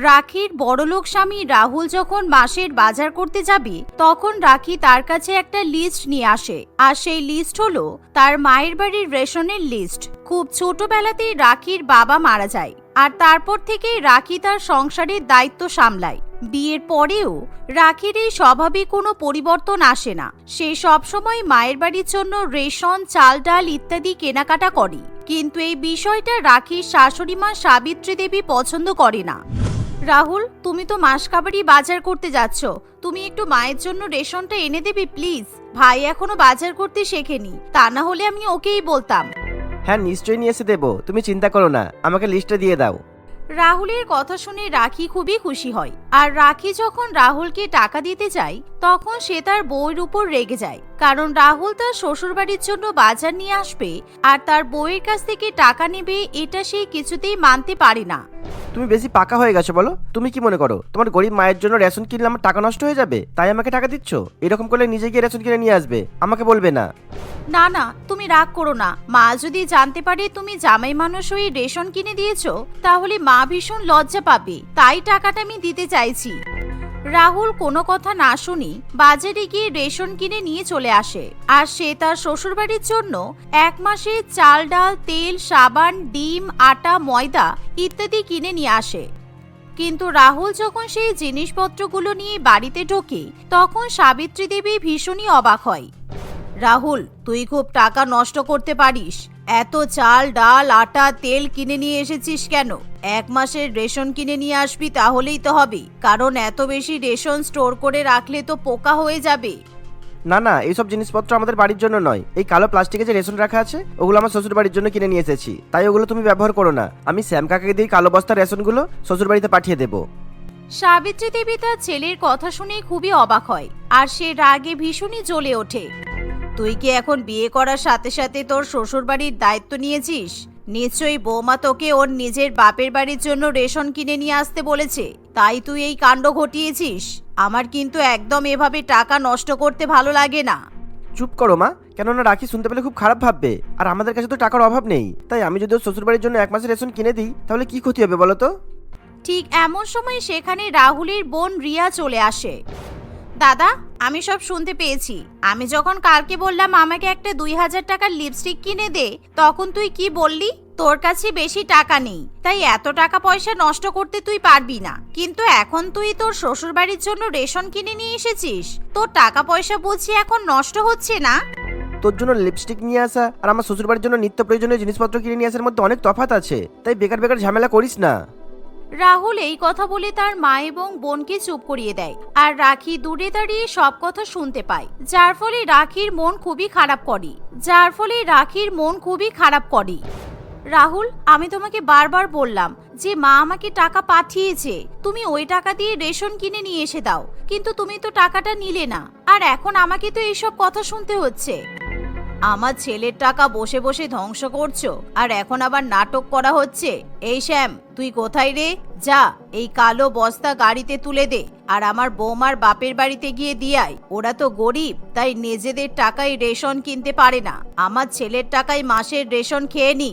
রাখির বড়লোক স্বামী রাহুল যখন মাসের বাজার করতে যাবে, তখন রাখি তার কাছে একটা লিস্ট নিয়ে আসে। আর সেই লিস্ট হলো তার মায়ের বাড়ির রেশনের লিস্ট খুব ছোটবেলাতেই রাখির বাবা মারা যায়, আর তারপর থেকেই রাখি তার সংসারের দায়িত্ব সামলায়। বিয়ের পরেও রাখির এই স্বভাবে কোনো পরিবর্তন আসে না। সে সবসময় মায়ের বাড়ির জন্য রেশন, চাল, ডাল ইত্যাদি কেনাকাটা করে। কিন্তু এই বিষয়টা রাখির শাশুড়ি মা সাবিত্রী দেবী পছন্দ করে না। রাহুল, তুমি তো মাস কাবারি বাজার করতে যাচ্ছ। তুমি একটু মায়ের জন্য রেশনটা এনে দেবে, প্লিজ। ভাই এখনও বাজার করতে শেখেনি। তা না হলে আমি ওকেই বলতাম। হ্যাঁ নিশ্চয়ই নিয়ে এসে দেবো। তুমি চিন্তা করো না। আমাকে লিস্টটা দিয়ে দাও। রাহুলের কথা শুনে রাখি খুবই খুশি হয়। আর রাখি যখন রাহুলকে টাকা দিতে যায়, তখন সে তার বউয়ের উপর রেগে যায়। কারণ রাহুল তার শ্বশুরবাড়ির জন্য বাজার নিয়ে আসবে, আর তার বউয়ের কাছ থেকে টাকা নেবে এটা সে কিছুতেই মানতে পারে না। তুমি বেশি পাকা হয়ে গেছো বলো। তুমি কি মনে করো, তোমার গরিব মায়ের জন্য রেশন কিনলে আমার টাকা নষ্ট হয়ে যাবে? তাই আমাকে টাকা দিচ্ছ? এরকম করলে নিজে গিয়ে রেশন কিনে নিয়ে আসবে। আমাকে বলবে না। না না, তুমি রাগ করো না। মা, যদি জানতে পারে তুমি জামাই মানুষ হয়ে রেশন কিনে দিয়েছ, তাহলে মা ভীষণ লজ্জা পাবে। তাই টাকাটা আমি দিতে চাইছি। রাহুল কোনো কথা না শুনি বাজারে গিয়ে রেশন কিনে নিয়ে চলে আসে। আর সে তার শ্বশুরবাড়ির জন্য এক মাসে চাল, ডাল, তেল, সাবান, ডিম, আটা, ময়দা ইত্যাদি কিনে নিয়ে আসে। কিন্তু রাহুল যখন সেই জিনিসপত্রগুলো নিয়ে বাড়িতে ঢোকে, তখন সাবিত্রী দেবী ভীষণই অবাক হয়। রাহুল তুই খুব টাকা নষ্ট করতে পারিস। এত চাল ডাল আটা তেল কিনে নিয়ে এসেছিস কেন? এক মাসের রেশন কিনে নিয়ে আসবি তাহলেই তো হবে। কারণ এত বেশি রেশন স্টোর করে রাখলে তো পোকা হয়ে যাবে। না না এইসব জিনিসপত্র আমাদের বাড়ির জন্য নয়। এই কালো প্লাস্টিকে যে রেশন রাখা আছে ওগুলো আমার শ্বশুর বাড়ির জন্য কিনে নিয়ে এসেছি। তাই ওগুলো তুমি ব্যবহার করো না। আমি শ্যাম কাকাকে দিয়ে কালো বস্তার রেশনগুলো শ্বশুর বাড়িতে পাঠিয়ে দেবো। সাবিত্রী দেবী তার ছেলের কথা শুনে খুবই অবাক হয় আর সে রাগে ভীষণই জ্বলে ওঠে। তুই কি এখন বিয়ে করার সাথে সাথে তোর শ্বশুর বাড়ির দায়িত্ব নিয়েছিস? নিশ্চয়ই বৌমা তোকে ওর নিজের বাপের বাড়ির জন্য রেশন কিনে নিয়ে আসতে বলেছে। তাই তুই এই কাণ্ড ঘটিয়েছিস। আমার কিন্তু একদম এভাবে টাকা নষ্ট করতে ভালো লাগে না। চুপ করো মা। কেননা রাখি শুনতে পেলে খুব খারাপ ভাববে। আর আমাদের কাছে তো টাকার অভাব নেই। তাই আমি যদি ওর শ্বশুর বাড়ির জন্য এক মাসের রেশন কিনে দিই তাহলে কি ক্ষতি হবে বলো তো? ঠিক এমন সময় সেখানে রাহুলের বোন রিয়া চলে আসে। দাদা, আমি সব শুনতে পেয়েছি। আমি যখন কালকে বললাম আমাকে একটা দুই হাজার টাকার লিপস্টিক কিনে দে, তখন তুই কি বললি? তোর কাছে বেশি টাকা নেই, তাই এত টাকা পয়সা নষ্ট করতে তুই পারবি না। কিন্তু এখন তুই তোর শ্বশুর বাড়ির জন্য রেশন কিনে নিয়ে এসেছিস। তোর টাকা পয়সা বুঝছি এখন নষ্ট হচ্ছে না? তোর জন্য লিপস্টিক নিয়ে আসা আর আমার শ্বশুর বাড়ির জন্য নিত্য প্রয়োজনীয় জিনিসপত্র কিনে নিয়ে আসার মধ্যে অনেক তফাৎ আছে, তাই বেকার বেকার ঝামেলা করিস না। রাহুল এই কথা বলে তার মা এবং বোনকে চুপ করিয়ে দেয় আর রাখি দূরে দাঁড়িয়ে সব কথা শুনতে পায়, যার ফলে রাখির মন খুবই খারাপ করে। যার ফলে রাখির মন খুবই খারাপ করে। রাহুল, আমি তোমাকে বারবার বললাম যে মা আমাকে টাকা পাঠিয়েছে। তুমি ওই টাকা দিয়ে রেশন কিনে নিয়ে এসে দাও। কিন্তু তুমি তো টাকাটা নিলে না। আর এখন আমাকে তো এইসব কথা শুনতে হচ্ছে। আমার ছেলের টাকা বসে বসে ধ্বংস করছ, আর এখন আবার নাটক করা হচ্ছে। এই শ্যাম, তুই কোথায় রে? যা, এই কালো বস্তা গাড়িতে তুলে দে, আর আমার বৌমার বাপের বাড়িতে গিয়ে দিয়াই ওরা তো গরিব, তাই নিজেদের টাকায় রেশন কিনতে পারে না। আমার ছেলের টাকায় মাসের রেশন খেয়ে নি।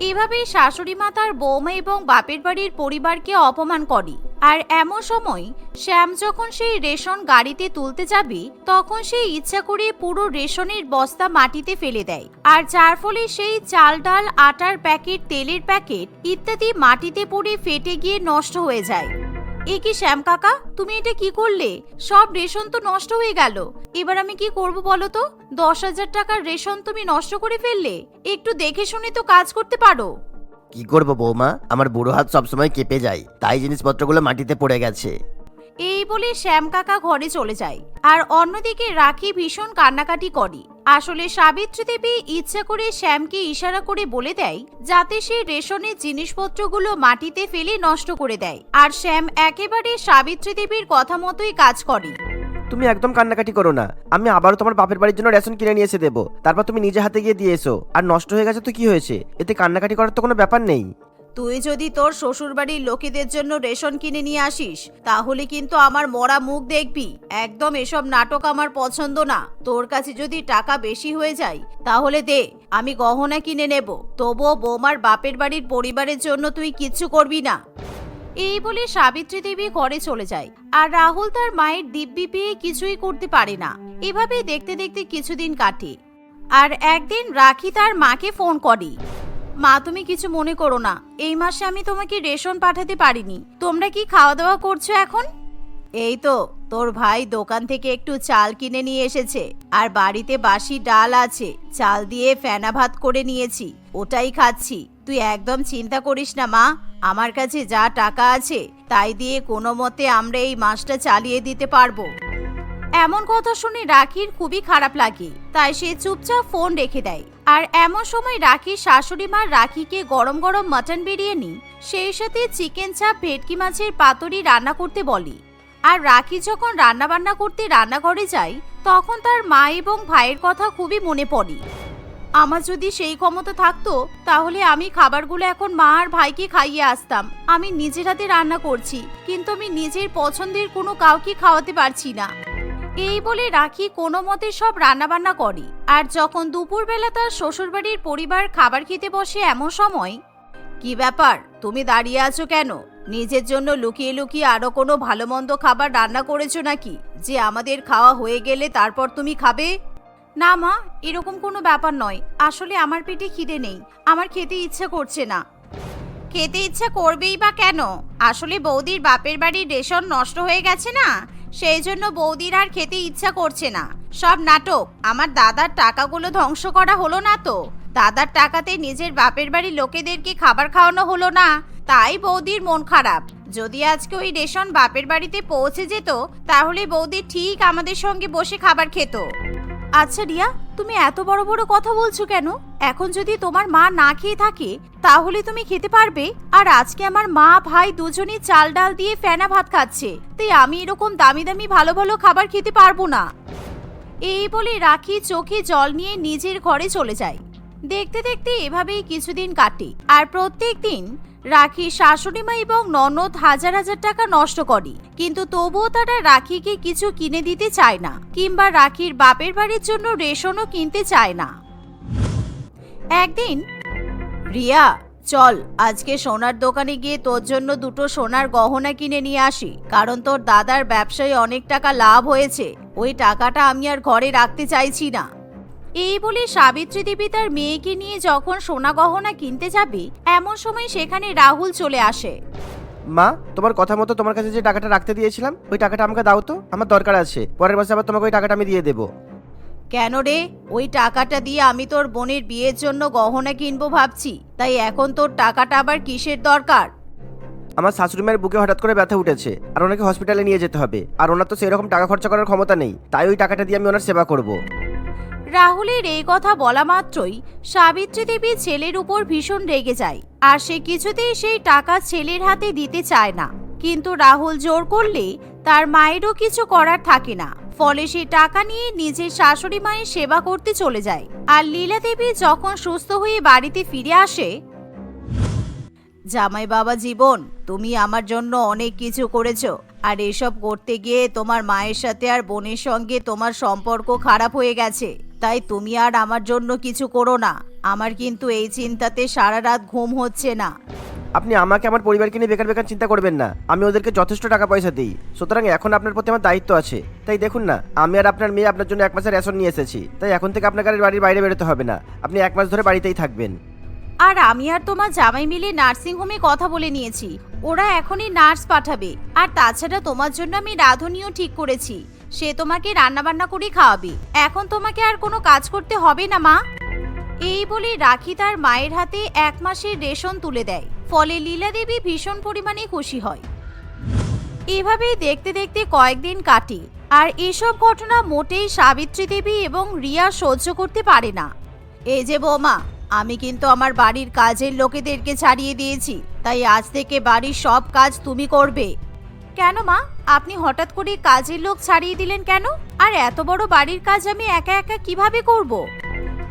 এভাবে শাশুড়ি মা তার বৌমা এবং বাপের বাড়ির পরিবারকে অপমান করে। আর এমন সময় শ্যাম যখন সেই রেশন গাড়িতে তুলতে যাবে, তখন সে ইচ্ছা করে পুরো রেশনের বস্তা মাটিতে ফেলে দেয়। আর যার ফলে সেই চাল ডাল, আটার প্যাকেট, তেলের প্যাকেট ইত্যাদি মাটিতে পড়ে ফেটে গিয়ে নষ্ট হয়ে যায়। এ কি শ্যাম কাকা? তুমি এটা কি করলে? সব রেশন তো নষ্ট হয়ে গেল। এবার আমি কি করব বলো তো? দশ হাজার টাকার রেশন তুমি নষ্ট করে ফেললে? একটু দেখে শুনে তো কাজ করতে পারো। কি করব বৌমা? আমার বুড়ো হাত সবসময় কেঁপে যায়। তাই জিনিসপত্রগুলো মাটিতে পড়ে গেছে। এই বলে শ্যাম কাকা ঘরে চলে যায়। আর অন্যদিকে রাখি ভীষণ কান্নাকাটি করে। আসলে সাবিত্রী দেবী ইচ্ছা করে শ্যামকে ইশারা করে বলে দেয়, যাতে সে রেশনের জিনিসপত্রগুলো মাটিতে ফেলে নষ্ট করে দেয়। আর শ্যাম একেবারে সাবিত্রী দেবীর কথা মতোই কাজ করে। তুমি একদম কান্নাকাটি করো না। আমি আবারও তোমার বাপের বাড়ির জন্য রেশন কিনে নিয়ে এসে দেবো। তারপর তুমি নিজে হাতে গিয়ে দিয়ে এসো আর নষ্ট হয়ে গেছে তো কি হয়েছে? এতে কান্নাকাটি করার তো কোনো ব্যাপার নেই। তুই যদি তোর শ্বশুরবাড়ির লোকেদের জন্য রেশন কিনে নিয়ে আসিস, তাহলে কিন্তু আমার মরা মুখ দেখবি। একদম এসব নাটক আমার পছন্দ না। তোর কাছে যদি টাকা বেশি হয়ে যায়, তাহলে দে, আমি গহনা কিনে নেব। তবুও বৌমার বাপের বাড়ির পরিবারের জন্য তুই কিচ্ছু করবি না। এই বলে সাবিত্রী দেবী ঘরে চলে যায়। আর রাহুল তার মায়ের দিব্যি পেয়ে কিছুই করতে পারে না। এভাবেই দেখতে দেখতে কিছুদিন কাটে। আর একদিন রাখি তার মাকে ফোন করে। মা, তুমি কিছু মনে করো না। এই মাসে আমি তোমাকে রেশন পাঠাতে পারিনি। তোমরা কি খাওয়া দাওয়া করছ এখন? এই তো, তোর ভাই দোকান থেকে একটু চাল কিনে নিয়ে এসেছে, আর বাড়িতে বাসি ডাল আছে, চাল দিয়ে ফেনা ভাত করে নিয়েছি, ওটাই খাচ্ছি। তুই একদম চিন্তা করিস না, মা, আমার কাছে যা টাকা আছে, তাই দিয়ে কোনো মতে আমরা এই মাসটা চালিয়ে দিতে পারব। এমন কথা শুনে রাখির খুবই খারাপ লাগে। তাই সে চুপচাপ ফোন রেখে দেয়। আর এমন সময় রাখির শাশুড়ি মা রাখিকে গরম গরম মাটন বিরিয়ানি, সেই সাথে চিকেন চাপ, ভেটকি মাছের পাতুরি রান্না করতে বলে। আর রাখি যখন রান্না বান্না করতে রান্নাঘরে যায়, তখন তার মা এবং ভাইয়ের কথা খুবই মনে পড়ে। আমার যদি সেই ক্ষমতা থাকতো, তাহলে আমি খাবারগুলো এখন মা আর ভাইকে খাইয়ে আসতাম। আমি নিজের হাতে রান্না করছি, কিন্তু আমি নিজের পছন্দের কোনো কাউকে খাওয়াতে পারছি না। এই বলে রাখি কোনো মতে সব রান্নাবান্না করে। আর যখন দুপুরবেলা তার শ্বশুরবাড়ির পরিবার খাবার খেতে বসে এমন সময়, কি ব্যাপার? তুমি দাঁড়িয়ে আছো কেন? নিজের জন্য লুকিয়ে লুকিয়ে আরও কোনো ভালো মন্দ খাবার রান্না করেছ নাকি? যে আমাদের খাওয়া হয়ে গেলে তারপর তুমি খাবে? না মা, এরকম কোনো ব্যাপার নয়। আসলে আমার পেটে খিদে নেই। আমার খেতে ইচ্ছা করছে না। খেতে ইচ্ছা করবেই বা কেন? আসলে বৌদির বাপের বাড়ির রেশন নষ্ট হয়ে গেছে না? সেই জন্য বৌদির আর খেতে ইচ্ছা করছে না। সব নাটক, আমার দাদার টাকাগুলো ধ্বংস করা হলো না তো। দাদার টাকাতে নিজের বাপের বাড়ির লোকেদেরকে খাবার খাওয়ানো হলো না, তাই বৌদির মন খারাপ। যদি আজকে ওই রেশন বাপের বাড়িতে পৌঁছে যেত, তাহলে বৌদি ঠিক আমাদের সঙ্গে বসে খাবার খেত। আচ্ছা রিয়া তুমি এত বড় বড় কথা বলছো কেন? এখন যদি তোমার মা না খেয়ে থাকে, তাহলে তুমি খেতে পারবে? আর আজকে আমার মা, ভাই দুজনই চাল ডাল দিয়ে ফেনা ভাত খাচ্ছে। তাই আমি এরকম দামি দামি ভালো ভালো খাবার খেতে পারব না। এই বলে রাখি চোখে জল নিয়ে নিজের ঘরে চলে যায়। দেখতে দেখতে এভাবেই কিছুদিন কাটে। আর প্রত্যেক দিন রাখি শাশুড়িমা এবং ননদ হাজার হাজার টাকা নষ্ট করে। কিন্তু তবুও তারা রাখিকে কিছু কিনে দিতে চায় না, কিংবা রাখির বাপের বাড়ির জন্য রেশনও কিনতে চায় না। একদিন, রিয়া, চল, আজকে সোনার দোকানে গিয়ে তোর জন্য দুটো সোনার গহনা কিনে নিয়ে আসি, কারণ তোর দাদার ব্যবসায় অনেক টাকা লাভ হয়েছে। ওই টাকাটা আমি আর ঘরে রাখতে চাইছি না। এই বলে সাবিত্রী দেবী তার মেয়েকে নিয়ে যখন সোনা গহনা কিনতে যাবে এমন সময় সেখানে রাহুল চলে আসে। মা তোমার কথা মতো তোমার কাছে যে টাকাটা রাখতে দিয়েছিলাম ওই টাকাটা আমাকে দাও তো আমার দরকার আছে। পরের মাসে আবার তোমাকে ওই টাকাটা আমি দিয়ে দেবো। কেন রে? ওই টাকাটা দিয়ে আমি তোর বোনের বিয়ের জন্য গহনা কিনবো ভাবছি তাই এখন তোর টাকাটা আবার কিসের দরকার? আমার শাশুড়ি মায়ের বুকে হঠাৎ করে ব্যথা উঠেছে আর ওনাকে হসপিটালে নিয়ে যেতে হবে। আর ওনার তো সেরকম টাকা খরচা করার ক্ষমতা নেই তাই ওই টাকাটা দিয়ে আমি ওনার সেবা করব। রাহুলের এই কথা বলা মাত্রই সাবিত্রী দেবী ছেলের উপর ভীষণ রেগে যায়, আর সে কিছুতেই সেই টাকা ছেলের হাতে দিতে চায় না। কিন্তু রাহুল জোর করলে তার মায়েরও কিছু করার থাকে না। ফলে সে টাকা নিয়ে নিজের শাশুড়ি মায়ের সেবা করতে চলে যায়। আর লীলা দেবী যখন সুস্থ হয়ে বাড়িতে ফিরে আসে, জামাই বাবা জীবন, তুমি আমার জন্য অনেক কিছু করেছ। আর এসব করতে গিয়ে তোমার মায়ের সাথে আর বোনের সঙ্গে তোমার সম্পর্ক খারাপ হয়ে গেছে। তাই তুমি আর আমার জন্য কিছু করো না। আমার কিন্তু এই চিন্তাতে সারা রাত ঘুম হচ্ছে না। আপনি আমাকে আমার পরিবারকে নিয়ে বেকার বেকার চিন্তা করবেন না। আমি ওদেরকে যথেষ্ট টাকা পয়সা দিই। সুতরাং এখন আপনার প্রতি আমার দায়িত্ব আছে। তাই দেখুন না আমি আর আপনার মেয়ে আপনার জন্য এক মাসের রেশন নিয়ে এসেছি। তাই এখন থেকে আপনাকে আর বাড়ির বাইরে বেরোতে হবে না। আপনি এক মাস ধরে বাড়িতেই থাকবেন। আর আমি আর তোমার জামাই মিলে নার্সিং হোমে কথা বলে নিয়েছি। ওরা এখনই নার্স পাঠাবে। আর তাছাড়া তোমার জন্য আমি রাঁধুনিও ঠিক করেছি। সে তোমাকে রান্না বান্না করে খাওয়াবে। এখন তোমাকে আর কোনো কাজ করতে হবে না, মা। এই বলে রাখি তার মায়ের হাতে এক মাসের রেশন তুলে দেয়। ফলে লীলা দেবী ভীষণ পরিমাণে খুশি হয়। এভাবেই দেখতে দেখতে কয়েকদিন কাটে। আর এসব ঘটনা মোটেই সাবিত্রী দেবী এবং রিয়া সহ্য করতে পারে না। এই যে বৌমা, আমি কিন্তু আমার বাড়ির কাজের লোকেদেরকে ছাড়িয়ে দিয়েছি। তাই আজ থেকে বাড়ির সব কাজ তুমি করবে। কেন মা? আপনি হঠাৎ করে কাজের লোক ছাড়িয়ে দিলেন কেন? আর এত বড় বাড়ির কাজ আমি একা একা কীভাবে করব?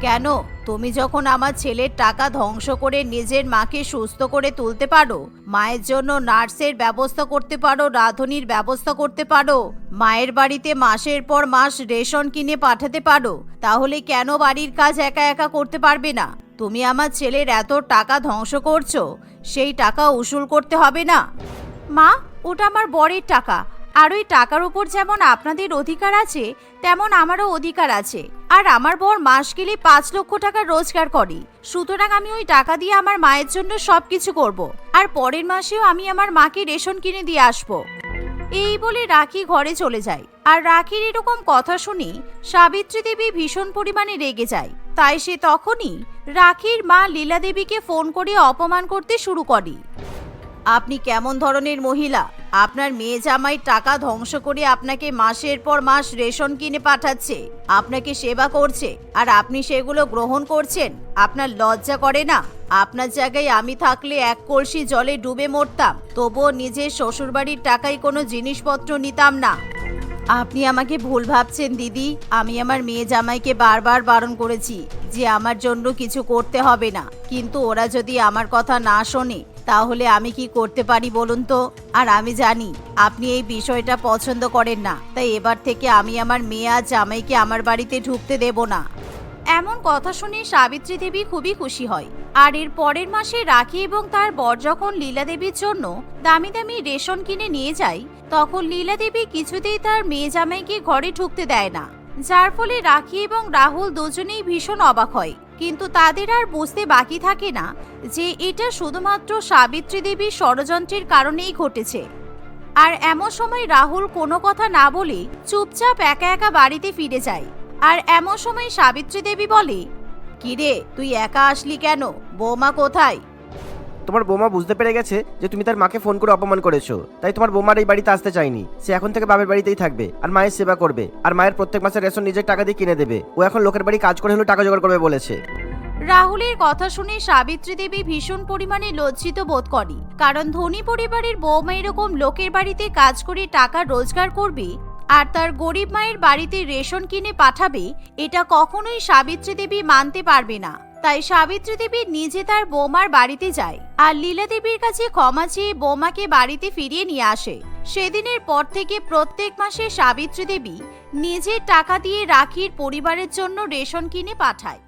কেন? তুমি যখন আমার ছেলের টাকা ধ্বংস করে নিজের মাকে সুস্থ করে তুলতে পারো মায়ের জন্য নার্সের ব্যবস্থা করতে পারো রাঁধুনির ব্যবস্থা করতে পারো মায়ের বাড়িতে মাসের পর মাস রেশন কিনে পাঠাতে পারো তাহলে কেন বাড়ির কাজ একা একা করতে পারবে না? তুমি আমার ছেলের এত টাকা ধ্বংস করছ সেই টাকা উসুল করতে হবে না। মা ওটা আমার বরের টাকা। আর ওই টাকার উপর যেমন আপনাদের অধিকার আছে, তেমন আমারও অধিকার আছে। আর আমার বর মাস গেলে পাঁচ লক্ষ টাকা রোজগার করে। সুতরাং আমি ওই টাকা দিয়ে আমার মায়ের জন্য সব কিছু করব। আর পরের মাসেও আমি আমার মাকে রেশন কিনে দিয়ে আসব। এই বলে রাখি ঘরে চলে যায়। আর রাখির এরকম কথা শুনে সাবিত্রী দেবী ভীষণ পরিমাণে রেগে যায়। তাই সে তখনই রাখির মা লীলা দেবীকে ফোন করে অপমান করতে শুরু করে। আপনি কেমন ধরনের মহিলা? আপনার মেয়ে জামাই টাকা ধ্বংস করে আপনাকে মাসের পর মাস রেশন কিনে পাঠাচ্ছে, আপনাকে সেবা করছে, আর আপনি সেগুলো গ্রহণ করছেন, আপনার লজ্জা করে না? আপনার জায়গায় আমি থাকলে এক কলসি জলে ডুবে মরতাম, তবুও নিজের শ্বশুরবাড়ির টাকায় কোনো জিনিসপত্র নিতাম না। আপনি আমাকে ভুল ভাবছেন, দিদি। আমি আমার মেয়ে জামাইকে বারবার বারণ করেছি যে আমার জন্য কিছু করতে হবে না। কিন্তু ওরা যদি আমার কথা না শোনে তাহলে আমি কি করতে পারি বলুন তো? আর আমি জানি, আপনি এই বিষয়টা পছন্দ করেন না, তাই এবার থেকে আমি আমার মেয়ে আর জামাইকে আমার বাড়িতে ঢুকতে দেব না। এমন কথা শুনে সাবিত্রী দেবী খুবই খুশি হয়। আর এর পরের মাসে রাখি এবং তার বর যখন লীলা দেবীর জন্য দামি দামি রেশন কিনে নিয়ে যায়, তখন লীলা দেবী কিছুতেই তার মেয়ে জামাইকে ঘরে ঢুকতে দেয় না। যার ফলে রাখি এবং রাহুল দুজনেই ভীষণ অবাক হয়। কিন্তু তাদের আর বুঝতে বাকি থাকে না যে এটা শুধুমাত্র সাবিত্রী দেবীর ষড়যন্ত্রের কারণেই ঘটেছে। আর এমন সময় রাহুল কোনো কথা না বলে চুপচাপ একা একা বাড়িতে ফিরে যায়। আর এমন সময় সাবিত্রী দেবী বলে, কিরে, তুই একা আসলি কেন? বৌমা কোথায়? তোমার বৌমা বুঝতে পেরে গেছে যে তুমি তার মাকে ফোন করে অপমান করেছ। তাই তোমার বৌমার এই বাড়িতে আসতে চাইনি সে এখন থেকে বাবার বাড়িতেই থাকবে আর মায়ের সেবা করবে। আর মায়ের প্রত্যেক মাসে রেশন নিজের টাকা দিয়ে কিনে দেবে। ও এখন লোকের বাড়ি কাজ করে হলেও টাকা জোগাড় করবে বলেছে। রাহুলের কথা শুনে সাবিত্রী দেবী ভীষণ পরিমাণে লজ্জিত বোধ করে। কারণ ধনী পরিবারের বৌমা এরকম লোকের বাড়িতে কাজ করে টাকা রোজগার করবে আর তার গরিব মায়ের বাড়িতে রেশন কিনে পাঠাবে, এটা কখনোই সাবিত্রী দেবী মানতে পারবে না। তাই সাবিত্রী দেবী নিজে তার বৌমার বাড়িতে যায় আর লীলা দেবীর কাছে ক্ষমা চেয়ে বৌমাকে বাড়িতে ফিরিয়ে নিয়ে আসে। সেদিনের পর থেকে প্রত্যেক মাসে সাবিত্রী দেবী নিজের টাকা দিয়ে রাখির পরিবারের জন্য রেশন কিনে পাঠায়।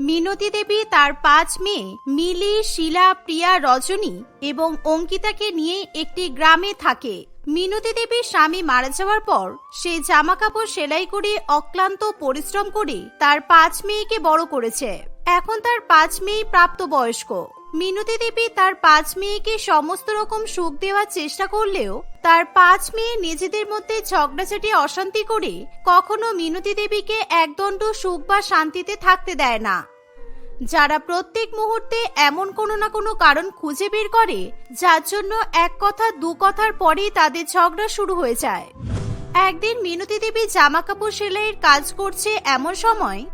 মিনতি দেবী তার পাঁচ মেয়ে মিলি, শিলা, প্রিয়া, রজনী এবং অঙ্কিতাকে নিয়ে একটি গ্রামে থাকে। মিনতি দেবীর স্বামী মারা যাওয়ার পর সে জামা কাপড় সেলাই করে অক্লান্ত পরিশ্রম করে তার পাঁচ মেয়েকে বড় করেছে। এখন তার পাঁচ মেয়ে প্রাপ্তবয়স্ক। মিনতি দেবী তার পাঁচ মেয়েকে সমস্ত রকম সুখ দেওয়ার চেষ্টা করলেও তার পাঁচ মেয়ে নিজেদের মধ্যে ঝগড়াঝাটি, অশান্তি করে কখনো মিনতি দেবীকে একদণ্ড সুখ বা শান্তিতে থাকতে দেয় না। যারা প্রত্যেক মুহূর্তে এমন কোনো না কোনো কারণ খুঁজে বের করে, যার জন্য এক কথা, দু কথার পরেই তাদের ঝগড়া শুরু হয়ে যায়। একদিন মিনতি দেবী জামা কাপড় সেলাইয়ের কাজ করছে এমন সময়,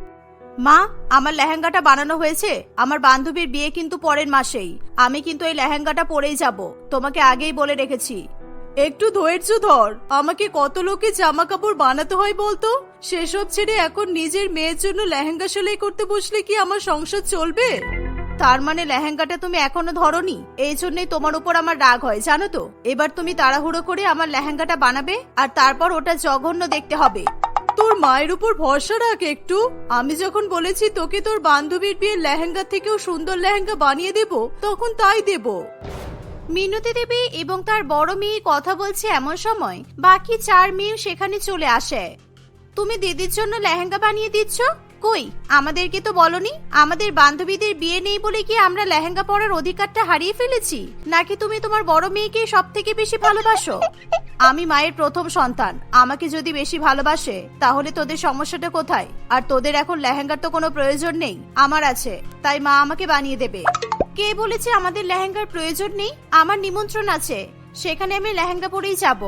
মা, আমার লেহেঙ্গাটা বানানো হয়েছে। আমার বান্ধবীর বিয়ে কিন্তু পরের মাসেই। আমি কিন্তু এই লেহেঙ্গাটা পরেই যাব। তোমাকে আগেই বলে রেখেছি। একটু ধৈর্য ধর। আমাকে কত লোকে জামা কাপড় বানাতে হয় বলতো? সেসব ছেড়ে এখন নিজের মেয়ের জন্য লেহেঙ্গা সেলাই করতে বসলে কি আমার সংসার চলবে? তার মানে লেহেঙ্গাটা তুমি এখনও ধরনি? এই জন্যই তোমার উপর আমার রাগ হয় জানো তো? এবার তুমি তাড়াহুড়ো করে আমার লেহেঙ্গাটা বানাবে আর তারপর ওটা জঘন্য দেখতে হবে। তোর মায়ের উপর ভরসা রাখ একটু। আমি যখন বলেছি তোকে তোর বান্ধবীর বিয়ের লেহেঙ্গা থেকেও সুন্দর লেহেঙ্গা বানিয়ে দেব তখন তাই দেব। মিনতি দেবী এবং তার বড় মেয়ে কথা বলছে এমন সময় বাকি চার মেয়ে সেখানে চলে আসে। তুমি দিদির জন্য লেহেঙ্গা বানিয়ে দিচ্ছ? কই? আমাদেরকে তো বলনি, আমাদের বান্ধবীদের বিয়ে নেই বলে কি আমরা লেহেঙ্গা পরার অধিকারটা হারিয়ে ফেলেছি? নাকি তুমি তোমার বড় মেয়েকে সব থেকে বেশি ভালোবাসো? আমি মায়ের প্রথম সন্তান, আমাকে যদি বেশি ভালোবাসে, তাহলে তোদের সমস্যাটা কোথায়? আর তোদের এখন লেহেঙ্গার তো কোনো প্রয়োজন নেই, আমার আছে, তাই মা আমাকে বানিয়ে দেবে। কে বলেছে আমাদের লেহেঙ্গার প্রয়োজন নেই? আমার নিমন্ত্রণ আছে, সেখানে আমি লেহেঙ্গা পরেই যাব।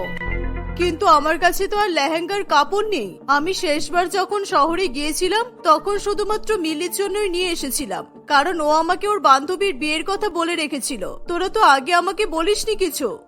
কিন্তু আমার কাছে তো আর লেহেঙ্গার কাপড় নেই। আমি শেষবার যখন শহরে গিয়েছিলাম, তখন শুধুমাত্র মিলির জন্যই নিয়ে এসেছিলাম। কারণ ও আমাকে ওর বান্ধবীর বিয়ের কথা বলে রেখেছিল। তোরা তো আগে আমাকে বলিসনি কিছু।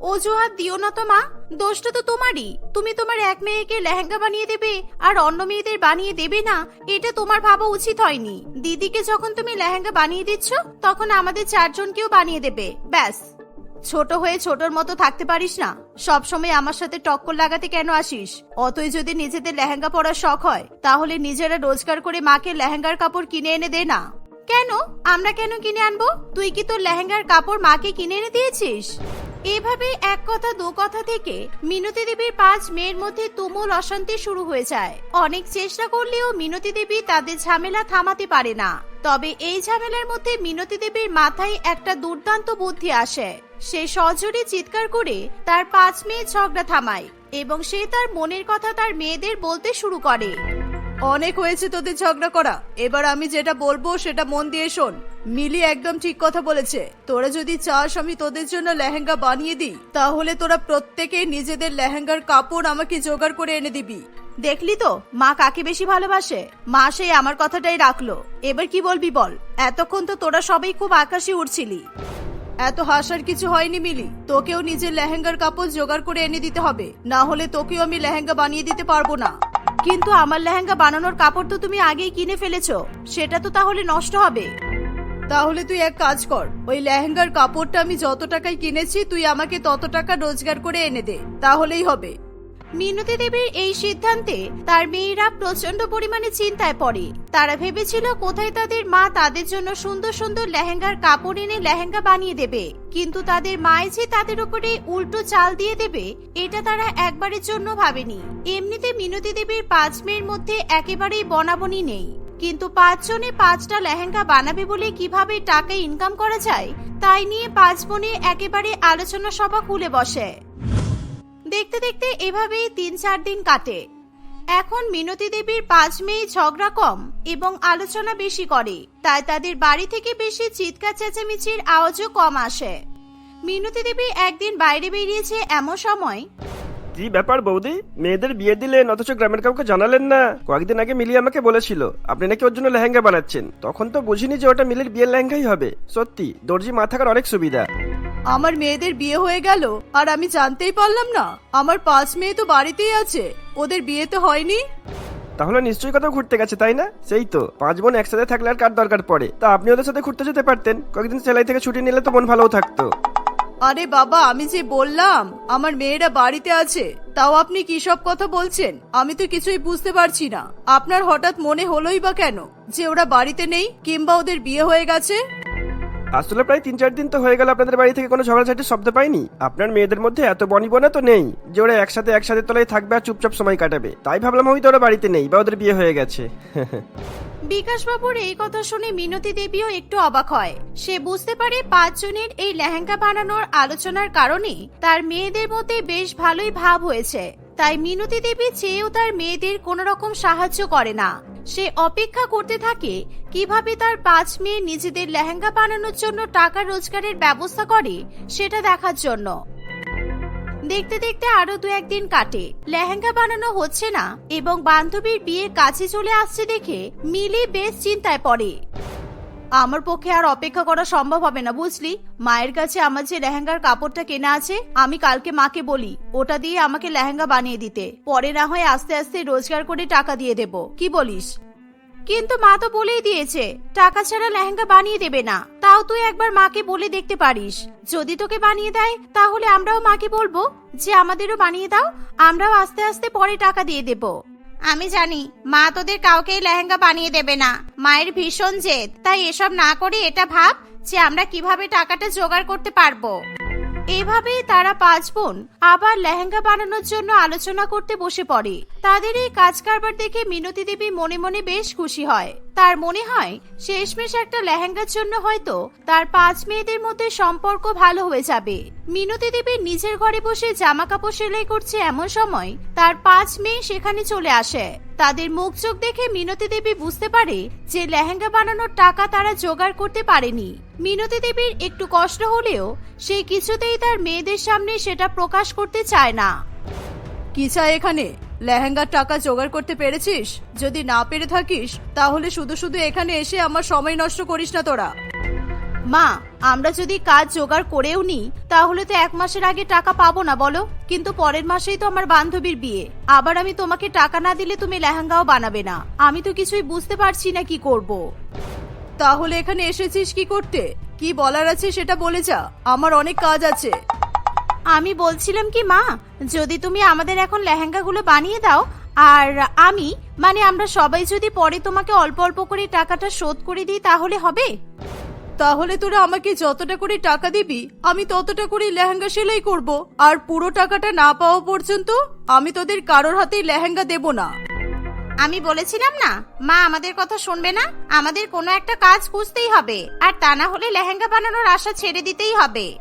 অজুহাত দিও না তো মা। দোষটা তো তোমারই। তুমি তোমার এক মেয়েকে লেহেঙ্গা বানিয়ে দেবে আর অন্য মেয়েদের বানিয়ে দেবে না, এটা তোমার ভাবা উচিত হয়নি। দিদিকে যখন তুমি লেহেঙ্গা বানিয়ে দিচ্ছ, তখন আমাদের চারজনকেও বানিয়ে দেবে। ব্যাস। ছোট হয়ে ছোটর মতো থাকতে পারিস না। সব সময় আমার সাথে টক্কর লাগাতে কেন আসিস? অতই যদি নিজেদের লেহেঙ্গা পরার শখ হয়, তাহলে নিজেরা রোজগার করে মাকে লেহেঙ্গার কাপড় কিনে এনে দে না। কেন? আমরা কেন কিনে আনব? তুই কি তোর লেহেঙ্গার কাপড় মাকে কিনে এনে দিয়েছিস? এভাবে এক কথা, দু কথা থেকে মিনতি দেবীর পাঁচ মেয়ের মধ্যে তুমুল অশান্তি শুরু হয়ে যায়। অনেক চেষ্টা করলেও মিনতি দেবী তাদের ঝামেলা থামাতে পারে না। তবে এই ঝামেলার মধ্যে মিনতি দেবীর মাথায় একটা দুর্দান্ত বুদ্ধি আসে। সে সজোরে চিৎকার করে তার পাঁচ মেয়ে ঝগড়া থামায় এবং সে তার মনের কথা তার মেয়েদের বলতে শুরু করে। অনেক হয়েছে তোদের ঝগড়া করা। এবার আমি যেটা বলব সেটা মন দিয়ে শোন। মিলি একদম ঠিক কথা বলেছে। তোরা যদি চাস আমি তোদের জন্য লেহেঙ্গা বানিয়ে দিই, তাহলে তোরা প্রত্যেকে নিজেদের লেহেঙ্গার কাপড় আমাকে জোগাড় করে এনে দিবি। দেখলি তো, মা কাকে বেশি ভালোবাসে? মা সেই আমার কথাটাই রাখল। এবার কি বলবি বল? এতক্ষণ তো তোরা সবাই খুব আকাশে উঠছিলি এত হাসার কিছু হয়নি মিলি। তোকেও নিজের লেহেঙ্গার কাপড় জোগাড় করে এনে দিতে হবে। না হলে তোকেও আমি লেহেঙ্গা বানিয়ে দিতে পারব না। কিন্তু আমার লেহেঙ্গা বানানোর কাপড় তো তুমি আগেই কিনে ফেলেছো। সেটা তো তাহলে নষ্ট হবে। তাহলে তুই এক কাজ কর, ওই লেহেঙ্গার কাপড়টা আমি যত টাকায় কিনেছি, তুই আমাকে তত টাকা রোজগার করে এনে দে। তাহলেই হবে। মিনতি দেবীর এই সিদ্ধান্তে তার মেয়েরা প্রচণ্ড পরিমাণে চিন্তায় পড়ে। তারা ভেবেছিল কোথায় তাদের মা তাদের জন্য সুন্দর সুন্দর লেহেঙ্গার কাপড় এনে লেহেঙ্গা বানিয়ে দেবে। কিন্তু তাদের মায় যে তাদের উপরে উল্টো চাল দিয়ে দেবে, এটা তারা একবারের জন্য ভাবেনি। এমনিতে মিনতি দেবীর পাঁচ মেয়ের মধ্যে একেবারেই বনাবনি নেই। কিন্তু পাঁচজনে পাঁচটা লেহেঙ্গা বানাবে বলে কীভাবে টাকা ইনকাম করা যায়, তাই নিয়ে পাঁচ বোনে একেবারে আলোচনা সভা খুলে বসে। দেখতে দেখতে এভাবেই তিন চার দিন কাটে। এখন মিনতি দেবীর পাঁচ মেয়ে ঝগড়া কম এবং আলোচনা বেশি করে, তাই তাদের বাড়ি থেকে বেশি চিৎকার, চেঁচামেচির আওয়াজও কম আসে। মিনতি দেবী একদিন বাইরে বেরিয়েছে এমন সময়। কি ব্যাপার বৌদি? মেয়েদের বিয়ে দিলেন অথচ গ্রামের কাউকে জানালেন না। কয়েকদিন আগে মিলি আমাকে বলেছিল, আপনি নাকি ওর জন্য লেহেঙ্গা বানাচ্ছেন। তখন তো বুঝিনি যে ওটা মিলির বিয়ের লেহেঙ্গাই হবে। সত্যি, দর্জি মা থাকার অনেক সুবিধা। আমার মেয়েদের বিয়ে হয়ে গেল আর আমি জানতেই পারলাম না। আমার পাঁচ মেয়ে তো বাড়িতেই আছে ওদের বিয়ে তো হয়নি। তাহলে নিশ্চয়ই কোথাও ঘুরতে গেছে তাই না? সেই তো পাঁচ বোন একসাথে থাকলে আর কার দরকার পড়ে? তা আপনি ওদের সাথে ঘুরতে যেতে পারতেন। কয়েকদিন সেলাই থেকে ছুটি নিলে তো মন ভালোও থাকতো। আরে বাবা আমি যে বললাম আমার মেয়েরা বাড়িতে আছে তাও আপনি কি সব কথা বলছেন? আমি তো কিছুই বুঝতে পারছি না। আপনার হঠাৎ মনে হলোই বা কেন? যে ওরা বাড়িতে নেই কিংবা ওদের বিয়ে হয়ে গেছে? আসলে প্রায় তিন চার দিন তো হয়ে গেল আপনাদের বাড়ি থেকে কোনো ঝগড়াঝাটির শব্দ পাইনি। আপনার মেয়েদের মধ্যে এত বনিবনা তো নেই যে ওরা একসাথে একসাথে তলায় থাকবে আর চুপচাপ সময় কাটাবে। তাই ভাবলাম হয়তো ওরা বাড়িতে নেই বা ওদের বিয়ে হয়ে গেছে। বিকাশবাবুর এই কথা শুনে মিনতি দেবীও একটু অবাক হয়। সে বুঝতে পারে পাঁচজনের এই লেহেঙ্গা বানানোর আলোচনার কারণে তার মেয়েদের মধ্যে বেশ ভালোই ভাব হয়েছে। তাই মিনতি দেবী চেয়েও তার মেয়েদের কোনো রকম সাহায্য করে না। সে অপেক্ষা করতে থাকে, কীভাবে তার পাঁচ মেয়ে নিজেদের লেহেঙ্গা বানানোর জন্য টাকা রোজগারের ব্যবস্থা করে, সেটা দেখার জন্য। দেখতে দেখতে আরও দু একদিন কাটে। লেহেঙ্গা বানানো হচ্ছে না, এবং বান্ধবীর বিয়ে কাছে চলে আসছে দেখে মিলি বেশ চিন্তায় পড়ে। আমার পক্ষে আর অপেক্ষা করা সম্ভব হবে না, বুঝলি? মায়ের কাছে আমার যে লেহেঙ্গার কাপড়টা কেনা আছে, আমি কালকে মাকে বলি, ওটা দিয়ে আমাকে লেহেঙ্গা বানিয়ে দিতে। পরে না হয় আস্তে আস্তে রোজগার করে টাকা দিয়ে দেব। কি বলিস? কিন্তু মা তো বলেই দিয়েছে, টাকা ছাড়া লেহেঙ্গা বানিয়ে দেবে না। তাও তুই একবার মাকে বলে দেখতে পারিস। যদি তোকে বানিয়ে দেয়, তাহলে আমরাও মাকে বলব যে আমাদেরও বানিয়ে দাও, আমরাও আস্তে আস্তে পরে টাকা দিয়ে দেব। আমি জানি, মা তোদের কাউকেই লেহেঙ্গা বানিয়ে দেবে না। মায়ের ভীষণ জেদ। তাই এসব না করে এটা ভাব যে আমরা কীভাবে টাকাটা জোগাড় করতে পারব। এভাবেই তারা পাঁচ বোন আবার লেহেঙ্গা বানানোর জন্য আলোচনা করতে বসে পড়ে। তাদের এই কাজ কারবার দেখে মিনতি দেবী মনে মনে বেশ খুশি হয়। তার মনে হয় শেষমেশ একটা লেহেঙ্গার জন্য হয়তো তার পাঁচ মেয়েদের মধ্যে সম্পর্ক ভালো হয়ে যাবে। মিনতি দেবী নিজের ঘরে বসে জামা কাপড় সেলাই করছে এমন সময় তার পাঁচ মেয়ে সেখানে চলে আসে। তাদের মুখ চোখ দেখে মিনতি দেবী বুঝতে পারে যে লেহেঙ্গা বানানোর টাকা তারা জোগাড় করতে পারেনি। মিনতি দেবীর একটু কষ্ট হলেও সে কিছুতেই তার মেয়েদের সামনে সেটা প্রকাশ করতে চায় না। কি চাই এখানে? লেহেঙ্গার টাকা জোগাড় করতে পেরেছিস? যদি না পেরে থাকিস, তাহলে শুধু শুধু এখানে এসে আমার সময় নষ্ট করিস না তোরা। মা, আমরা যদি কাজ জোগাড় করেও নিই, তাহলে তো এক মাসের আগে টাকা পাবো না, বলো। কিন্তু পরের মাসেই তো আমার বান্ধবীর বিয়ে। আবার আমি তোমাকে টাকা না দিলে তুমি লেহেঙ্গাও বানাবে না। আমি তো কিছুই বুঝতে পারছি না কি করব। তাহলে এখানে এসেছিস কি করতে? কি বলার আছে সেটা বলে যা। আমার অনেক কাজ আছে। আমি বলছিলাম কি মা যদি তুমি আমাদের এখন লেহেঙ্গাগুলো বানিয়ে দাও আর আমি মানে আমরা সবাই যদি পরে তোমাকে অল্প অল্প করে টাকাটা শোধ করে দিই তাহলে হবে? তাহলে তোরা আমাকে যতটা করে টাকা দিবি আমি ততটা করে লেহেঙ্গা সেলাই করব আর পুরো টাকাটা না পাওয়া পর্যন্ত আমি তোদের কারোর হাতেই লেহেঙ্গা দেব না। আমি বলেছিলাম না মা আমাদের কথা শুনবে না আমাদের কোনো একটা কাজ খুঁজতেই হবে আর তা না হলে লেহেঙ্গা বানানোর আশা ছেড়ে দিতেই হবে।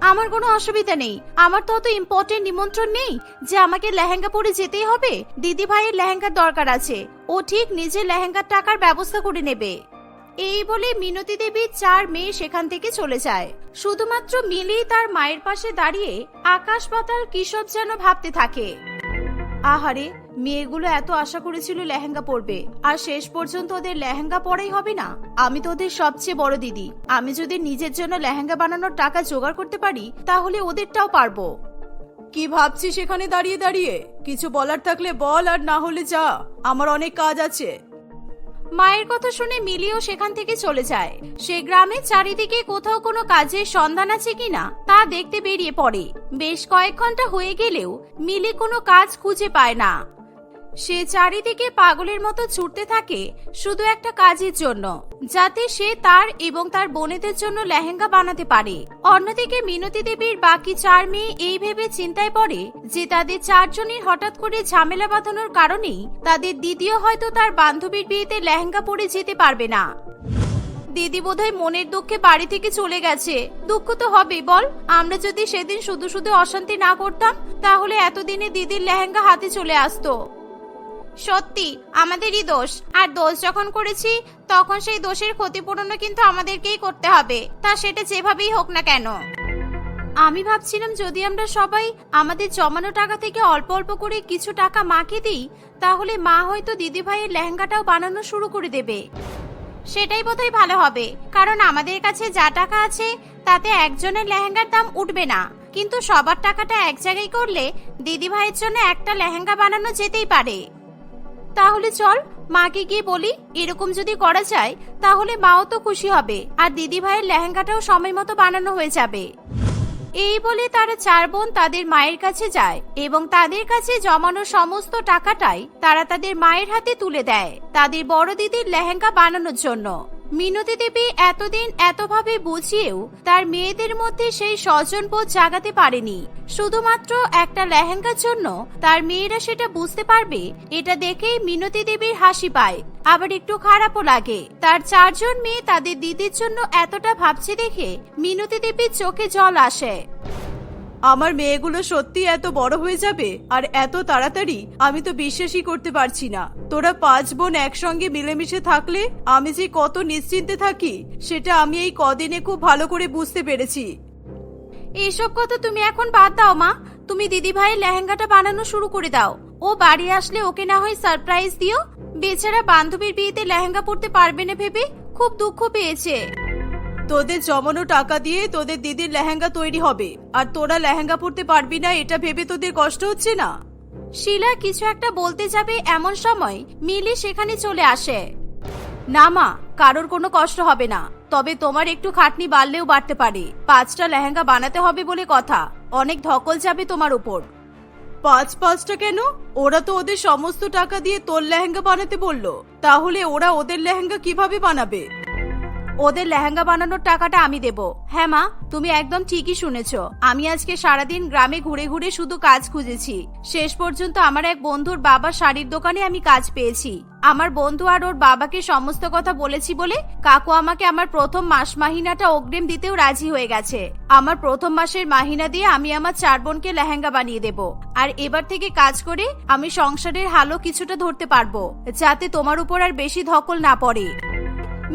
আমার কোনো অসুবিধা নেই। আমার তো অত ইম্পর্টেন্ট নিমন্ত্রণ নেই যে আমাকে লেহেঙ্গা পরে যেতেই হবে। দিদি ভাইয়ের লেহেঙ্গার দরকার আছে। ও ঠিক নিজে লেহেঙ্গার টাকার ব্যবস্থা করে নেবে। এই বলে মিনতি দেবীর চার মেয়ে সেখান থেকে চলে যায়। শুধুমাত্র মিলি তার মায়ের পাশে দাঁড়িয়ে আকাশ পাতাল কিসব যেন ভাবতে থাকে। আহারে মেয়েগুলো এত আশা করেছিল লেহেঙ্গা পরবে। আর শেষ পর্যন্ত ওদের লেহেঙ্গা পরাই হবে না? আমি তো ওদের সবচেয়ে বড় দিদি। আমি যদি নিজের জন্য লেহেঙ্গা বানানোর টাকা জোগাড় করতে পারি তাহলে ওদেরটাও পারব। কি ভাবছিস সেখানে দাঁড়িয়ে দাঁড়িয়ে? কিছু বলার থাকলে বল আর না হলে যা। আমার অনেক কাজ আছে। মায়ের কথা শুনে মিলিও সেখান থেকে চলে যায়। সে গ্রামে চারিদিকে কোথাও কোনো কাজের সন্ধান আছে কিনা তা দেখতে বেরিয়ে পড়ে। বেশ কয়েক ঘণ্টা হয়ে গেলেও মিলি কোনো কাজ খুঁজে পায় না। সে চারিদিকে পাগলের মতো ছুটতে থাকে শুধু একটা কাজের জন্য, যাতে সে তার এবং তার বোনেদের জন্য লেহেঙ্গা বানাতে পারে। অন্যদিকে মিনতি দেবীর বাকি চার মেয়ে এই ভেবে চিন্তায় পড়ে যে তাদের চারজনের হঠাৎ করে ঝামেলা বাঁধানোর কারণেই তাদের দ্বিতীয় হয়তো তার বান্ধবীর বিয়েতে লেহেঙ্গা পরে যেতে পারবে না। দিদি বোধহয় মনের দুঃখে বাড়ি থেকে চলে গেছে। দুঃখ তো হবে, বল। আমরা যদি সেদিন শুধু শুধু অশান্তি না করতাম, তাহলে এতদিনে দিদির লেহেঙ্গা হাতে চলে আসতো। সত্যি, আমাদেরই দোষ। আর দোষ যখন করেছি, তখন সেই দোষের ক্ষতিপূরণও কিন্তু আমাদেরকেই করতে হবে। তা সেটা যেভাবেই হোক না কেন। আমি ভাবছিলাম, যদি আমরা সবাই আমাদের জমানো টাকা থেকে অল্প অল্প করে কিছু টাকা মাকে দিই, তাহলে মা হয়তো দিদি ভাইয়ের লেহেঙ্গাটাও বানানো শুরু করে দেবে। সেটাই বোধহয় ভালো হবে, কারণ আমাদের কাছে যা টাকা আছে, তাতে একজনের লেহেঙ্গার দাম উঠবে না। কিন্তু সবার টাকাটা এক জায়গায় করলে দিদি ভাইয়ের জন্য একটা লেহেঙ্গা বানানো যেতেই পারে। তাহলে চল মাকে গিয়ে বলি, এরকম যদি করা যায়, তাহলে মাও তো খুশি হবে, আর দিদি ভাইয়ের লেহেঙ্গাটাও সময় মতো বানানো হয়ে যাবে। এই বলে তারা চার বোন তাদের মায়ের কাছে যায়, এবং তাদের কাছে জমানো সমস্ত টাকাটাই তারা তাদের মায়ের হাতে তুলে দেয়, তাদের বড় দিদির লেহেঙ্গা বানানোর জন্য। মিনতি দেবী এতদিন এতভাবে বুঝিয়েও তার মেয়েদের মধ্যে সেই স্বজনবোধ জাগাতে পারেনি। শুধুমাত্র একটা লেহেঙ্গার জন্য তার মেয়েরা সেটা বুঝতে পারবে, এটা দেখেই মিনতি দেবীর হাসি পায়। আবার একটু খারাপও লাগে। তার চারজন মেয়ে তাদের দিদির জন্য এতটা ভাবছে দেখে মিনতি দেবীর চোখে জল আসে। আমার মেয়েগুলো সত্যি এত বড় হয়ে যাবে? আর এত তাড়াতাড়ি? আমি তো বিশ্বাসই করতে পারছি না। তোরা পাঁচ বোন একসঙ্গে মিলেমিশে থাকলে আমি যে কত নিশ্চিন্তে থাকি, সেটা আমি এই কদিনে খুব ভালো করে বুঝতে পেরেছি। এইসব কথা তুমি এখন বাদ দাও, মা। তুমি দিদি ভাইয়ের লেহেঙ্গাটা বানানো শুরু করে দাও। ও বাড়ি আসলে ওকে না হয় সারপ্রাইজ দিও। বেচারা বান্ধবীর বিয়েতে লেহেঙ্গা পরতে পারবে না ভেবে খুব দুঃখ পেয়েছে। তোদের জমানো টাকা দিয়ে তোদের দিদির লেহেঙ্গা তৈরি হবে। আর তোরা লেহেঙ্গা পরতে পারবি না এটা ভেবে তোদের কষ্ট হচ্ছে না? শিলা কিছু একটা বলতে যাবে এমন সময় মিলি সেখানে চলে আসে। না মা কারোর কোনো কষ্ট হবে না তবে তোমার একটু খাটনি বাড়লেও বাড়তে পারে। পাঁচটা লেহেঙ্গা বানাতে হবে বলে কথা অনেক ধকল যাবে তোমার উপর। পাঁচ পাঁচটা কেন? ওরা তো ওদের সমস্ত টাকা দিয়ে তোর লেহেঙ্গা বানাতে বলল। তাহলে ওরা ওদের লেহেঙ্গা কীভাবে বানাবে? ওদের লেহেঙ্গা বানানোর টাকাটা আমি দেব। হ্যাঁ মা, তুমি একদম ঠিকই শুনেছ। আমি আজকে সারাদিন গ্রামে ঘুরে ঘুরে শুধু কাজ খুঁজেছি। শেষ পর্যন্ত আমার এক বন্ধুর বাবার শাড়ির দোকানে আমি কাজ পেয়েছি। আমার বন্ধু আর ওর বাবাকে সমস্ত কথা বলেছি বলে কাকু আমাকে আমার প্রথম মাস মাহিনাটা অগ্রিম দিতেও রাজি হয়ে গেছে। আমার প্রথম মাসের মাহিনা দিয়ে আমি আমার চার বোনকে লেহেঙ্গা বানিয়ে দেব। আর এবার থেকে কাজ করে আমি সংসারের হালও কিছুটা ধরতে পারব, যাতে তোমার উপর আর বেশি ধকল না পড়ে।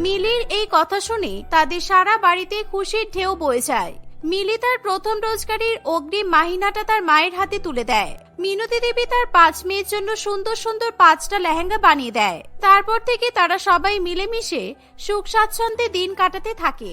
মিলির এই কথা শুনে তাদের সারা বাড়িতে খুশির ঢেউ বয়ে যায়। মিলি তার প্রথম রোজগারের অগ্রিম মাহিনাটা তার মায়ের হাতে তুলে দেয়। মিনতি দেবী তার পাঁচ মেয়ের জন্য সুন্দর সুন্দর পাঁচটা লেহেঙ্গা বানিয়ে দেয়। তারপর থেকে তারা সবাই মিলেমিশে সুখ স্বাচ্ছন্দ্যে দিন কাটাতে থাকে।